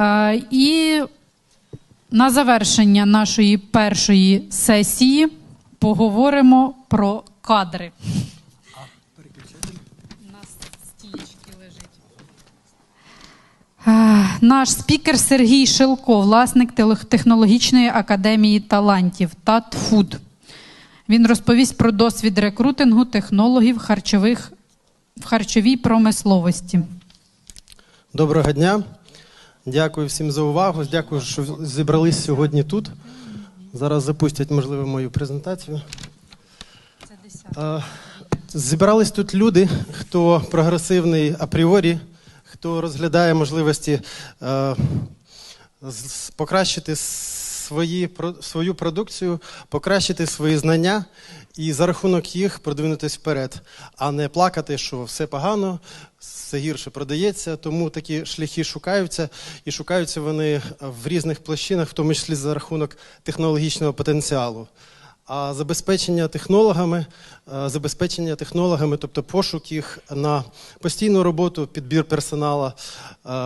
Е, І на завершення нашої першої сесії поговоримо про кадри. Е, Наш спікер Сергій Шилко, власник технологічної академії талантів ТАТФУД. Він розповість про досвід рекрутингу технологів харчових в харчовій промисловості. Доброго дня. Дякую всім за увагу. Дякую, що зібрались сьогодні тут. Зараз запустять, можливо, мою презентацію. Зібрались тут люди, хто прогресивний апріорі, хто розглядає можливості покращити свої, свою продукцію, покращити свої знання і за рахунок їх продвинутися вперед, а не плакати, що все погано, все гірше продається. Тому такі шляхи шукаються, і шукаються вони в різних площинах, в тому числі за рахунок технологічного потенціалу. А забезпечення технологами, е, забезпечення технологами, тобто пошук їх на постійну роботу, підбір персоналу е,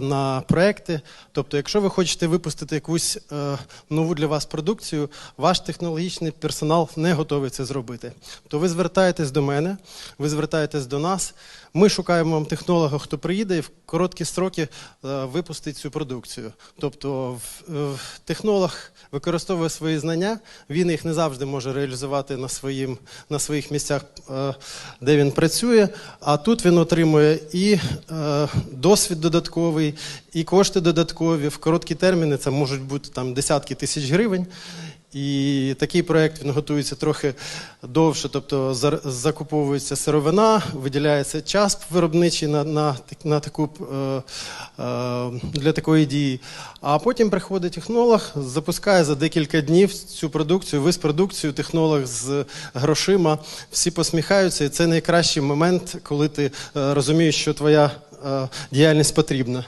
на проекти. Тобто, якщо ви хочете випустити якусь е, нову для вас продукцію, ваш технологічний персонал не готовий це зробити. То ви звертаєтесь до мене, ви звертаєтесь до нас. Ми шукаємо вам технолога, хто приїде і в короткі строки випустить цю продукцію. Тобто технолог використовує свої знання, він їх не завжди може реалізувати на, своїм, на своїх місцях, е, де він працює. А тут він отримує і е, досвід додатковий, і кошти додаткові. В короткі терміни це можуть бути там десятки тисяч гривень. І такий проект він готується трохи довше, тобто закуповується сировина, виділяється час виробничий на, на, на таку, е, е, для такої дії. А потім приходить технолог, запускає за декілька днів цю продукцію, весь продукцію, технолог з грошима, всі посміхаються, і це найкращий момент, коли ти е, розумієш, що твоя діяльність потрібна.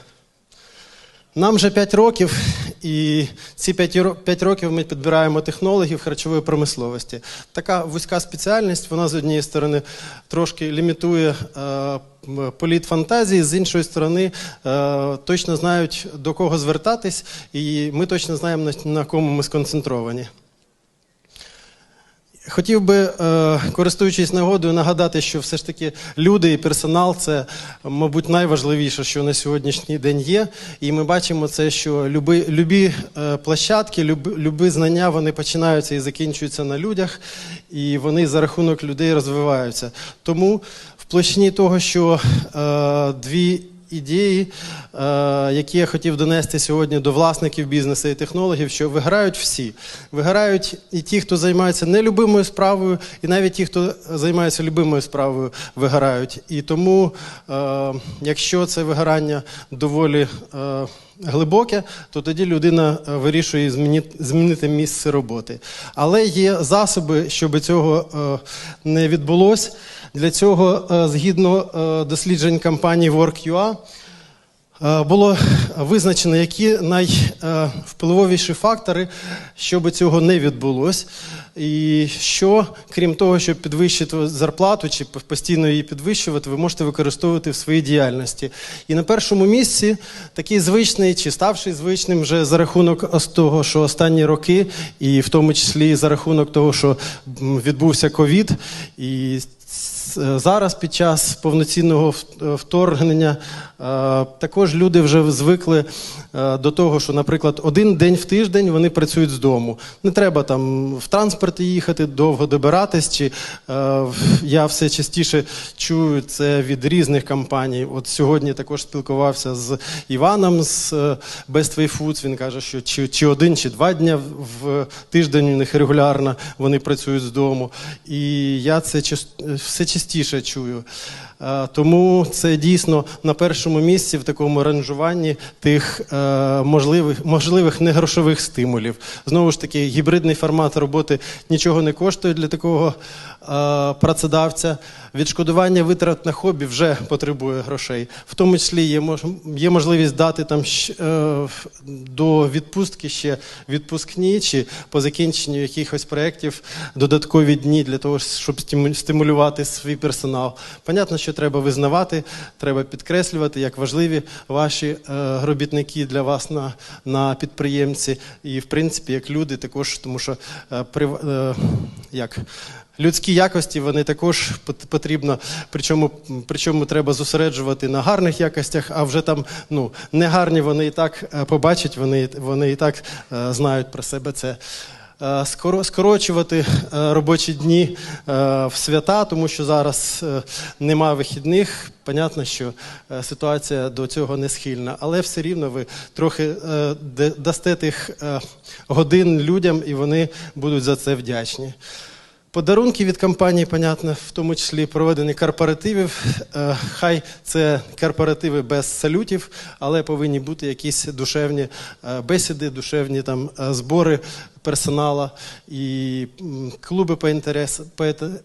Нам вже 5 років, і ці 5 років ми підбираємо технологів харчової промисловості. Така вузька спеціальність, вона з однієї сторони трошки лімітує е, політ фантазії, з іншої сторони е, точно знають до кого звертатись, і ми точно знаємо, на, на кому ми сконцентровані. Хотів би, е, користуючись нагодою, нагадати, що все ж таки люди і персонал це, мабуть, найважливіше, що на сьогоднішній день є. І ми бачимо це, що люби, любі е, площадки, люби, знання вони починаються і закінчуються на людях, і вони за рахунок людей розвиваються. Тому в площині того, що е, дві ідеї, е, які я хотів донести сьогодні до власників бізнесу і технологів, що виграють всі. Виграють і ті, хто займається нелюбимою справою, і навіть ті, хто займається любимою справою, виграють. І тому, е, якщо це вигорання доволі е, глибоке, то тоді людина вирішує змінити, місце роботи. Але є засоби, щоб цього не відбулося. Для цього, е, згідно е, досліджень компанії WorkUA, е, було визначено, які найвпливовіші фактори, щоб цього не відбулося. І що, крім того, щоб підвищити зарплату чи постійно її підвищувати, ви можете використовувати в своїй діяльності. І на першому місці такий звичний чи ставший звичним вже за рахунок того, що останні роки, і в тому числі за рахунок того, що відбувся ковід, і зараз під час повноцінного вторгнення е, також люди вже звикли е, до того, що, наприклад, один день в тиждень вони працюють з дому. Не треба там в транспорті їхати, довго добиратись. Чи е, я все частіше чую це від різних компаній. От сьогодні також спілкувався з Іваном з е, Best Way Foods. Він каже, що чи, чи один, чи два дня в- в тиждень у них регулярно вони працюють з дому. І я це все частіше чую. Е, Тому це дійсно на першому місці в такому ранжуванні тих е, можливих, можливих негрошових стимулів. Знову ж таки, гібридний формат роботи нічого не коштує для такого е, працедавця. Відшкодування витрат на хобі вже потребує грошей. В тому числі є, є можливість дати там до відпустки ще відпускні чи по закінченню якихось проєктів додаткові дні для того, щоб стимулювати свій персонал. Понятно, що треба визнавати, треба підкреслювати, як важливі ваші е, робітники для вас на, на підприємці, і в принципі як люди також, тому що е, прив- е, як. Людські якості вони також потрібно, причому, причому треба зосереджувати на гарних якостях, а вже там ну, негарні вони і так побачать, вони, вони і так знають про себе це. Е, скоро- Скорочувати е, робочі дні е, в свята, тому що зараз нема вихідних. Понятно, що ситуація до цього не схильна, але все рівно ви трохи дасте тих годин людям, і вони будуть за це вдячні. Подарунки від компанії, понятно, в тому числі проведення корпоративів. Е, Хай це корпоративи без салютів, але повинні бути якісь душевні е, бесіди, душевні там е, збори персонала і клуби по, інтерес,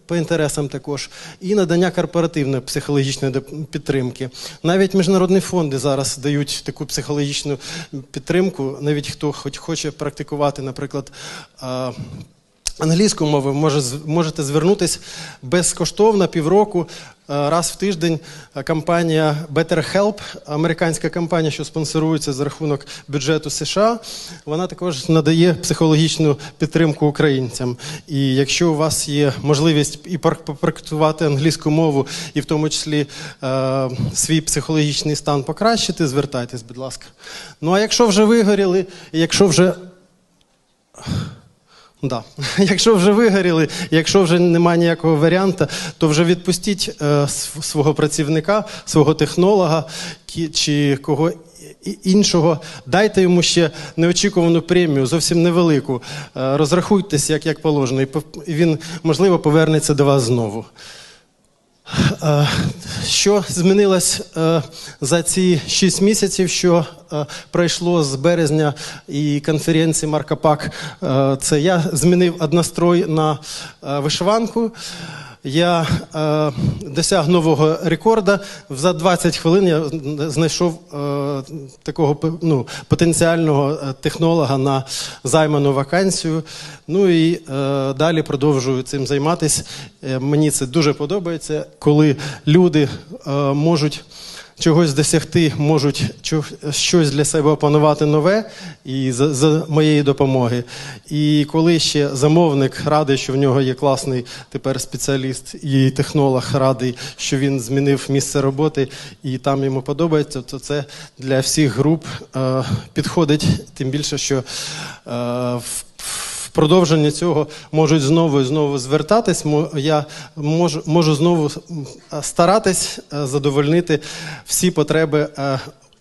по інтересам також, і надання корпоративної психологічної підтримки. Навіть міжнародні фонди зараз дають таку психологічну підтримку, навіть хто хоч хоче практикувати, наприклад. Англійську мову може, можете звернутися безкоштовно півроку. е, Раз в тиждень е, компанія BetterHelp, американська компанія, що спонсорується за рахунок бюджету США, вона також надає психологічну підтримку українцям. І якщо у вас є можливість і попрактикувати англійську мову, і в тому числі е, свій психологічний стан покращити, звертайтесь, будь ласка. Ну а якщо вже вигоріли, якщо вже Да. Якщо вже вигоріли, якщо вже немає ніякого варіанту, то вже відпустіть е, свого працівника, свого технолога чи кого іншого. Дайте йому ще неочікувану премію, зовсім невелику. Е, розрахуйтесь, як, як положено, і він, можливо, повернеться до вас знову. Е, Що змінилось е, за ці шість місяців, що е, пройшло з березня і конференції Марка Пак? Е, Це я змінив однострой на вишиванку. Я е, досяг нового рекорду. За 20 хвилин я знайшов е, такого ну, потенціального е, технолога на займану вакансію. Ну і е, далі продовжую цим займатися. Е, мені це дуже подобається, коли люди е, можуть чогось досягти, можуть щось для себе опанувати нове і за, за моєї допомоги. І коли ще замовник радий, що в нього є класний тепер спеціаліст і технолог радий, що він змінив місце роботи і там йому подобається, то це для всіх груп е, підходить, тим більше, що е, в продовження цього можуть знову і знову звертатись. Я можу, можу знову старатись е, задовольнити всі потреби. е,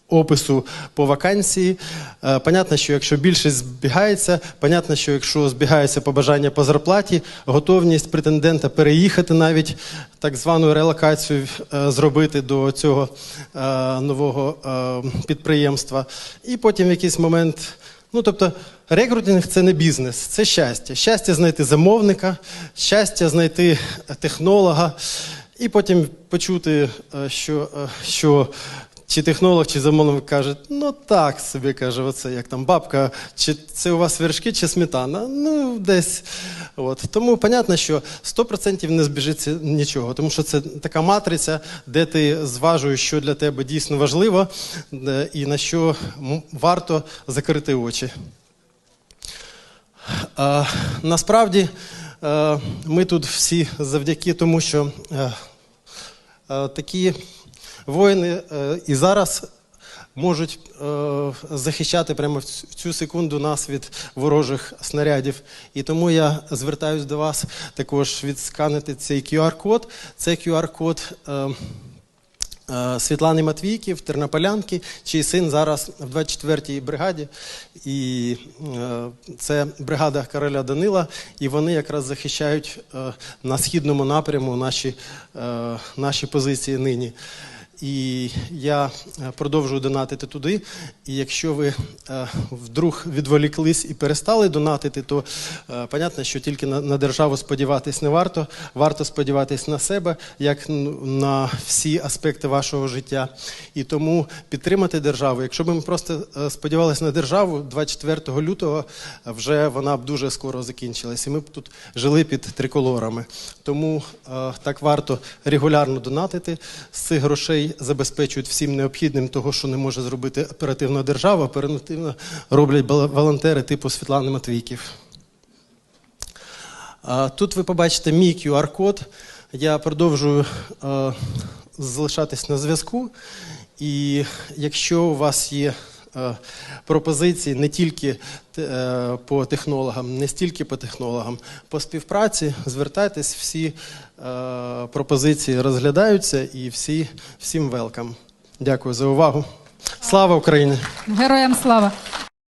Опису по вакансії. Е, Понятно, що якщо більшість збігається, понятно, що якщо збігається побажання по зарплаті, готовність претендента переїхати навіть так звану релокацію зробити до цього нового підприємства. І потім в якийсь момент Ну, тобто, рекрутинг це не бізнес, це щастя. Щастя знайти замовника, щастя знайти е, технолога, і потім почути, е, що, е, що чи технолог, чи замовник каже, ну так собі каже, оце як там бабка, чи це у вас вершки, чи сметана? Ну, десь. От. Тому понятно, що 100% не збіжиться нічого, тому що це така матриця, де ти зважуєш, що для тебе дійсно важливо, і на що варто закрити очі. Е, насправді е, ми тут всі завдяки тому, що е, е, такі воїни е, і зараз можуть е, захищати прямо в цю- секунду нас від ворожих снарядів. І тому я звертаюся до вас також відсканити цей QR-код. Це QR-код. Е, Світлани Матвійків, тернополянки, чий син зараз в 24-й бригаді. І це бригада короля Данила, і вони якраз захищають на східному напряму наші, наші позиції нині. І я е, продовжую донатити туди. І якщо ви е, вдруг відволіклись і перестали донатити, то е, понятно, що тільки на, державу сподіватись не варто. Варто сподіватись на себе, як на всі аспекти вашого життя. І тому підтримати державу. Якщо б ми просто сподівалися на державу, 24 лютого вже вона б дуже скоро закінчилась. І ми б тут жили під триколорами. Тому так варто регулярно донатити. З цих грошей забезпечують всім необхідним того, що не може зробити оперативна держава. Оперативно роблять волонтери типу Світлани Матвійків. Тут ви побачите мій QR-код. Я продовжую залишатись на зв'язку. І якщо у вас є пропозиції не тільки е, по технологам, не стільки по технологам, по співпраці, звертайтесь, всі пропозиції розглядаються і всі, всім велкам. Дякую за увагу. Слава Україні! Героям слава!